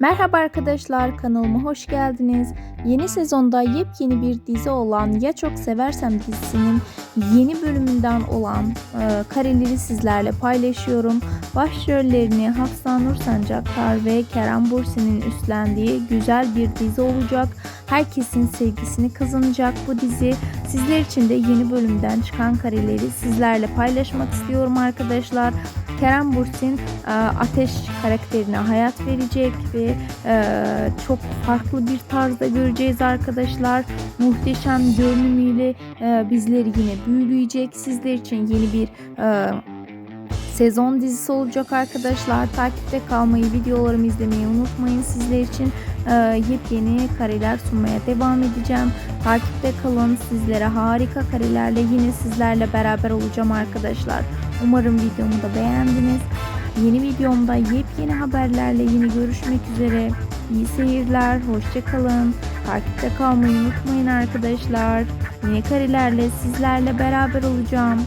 Merhaba arkadaşlar kanalıma hoş geldiniz. Yeni sezonda yepyeni bir dizi olan Ya Çok Seversem dizisinin yeni bölümünden olan e, kareleri sizlerle paylaşıyorum. Başrollerini Hafsa Nur Sancaktar ve Kerem Bürsin'in üstlendiği güzel bir dizi olacak. Herkesin sevgisini kazanacak bu dizi. Sizler için de yeni bölümden çıkan kareleri sizlerle paylaşmak istiyorum arkadaşlar. Kerem Bürsin e, Ateş karakterine hayat verecek ve e, çok farklı bir tarzda göreceğiz arkadaşlar. Muhteşem görünümüyle e, bizleri yine büyüleyecek. Sizler için yeni bir sezon dizisi olacak arkadaşlar. Takipte kalmayı, videolarımı izlemeyi unutmayın. Sizler için e, yepyeni kareler sunmaya devam edeceğim. Takipte kalın. Sizlere harika karelerle yine sizlerle beraber olacağım arkadaşlar. Umarım videomu da beğendiniz. Yeni videomda yepyeni haberlerle yine görüşmek üzere. İyi seyirler, hoşçakalın. Takipte kalmayı unutmayın arkadaşlar. Yeni karelerle sizlerle beraber olacağım.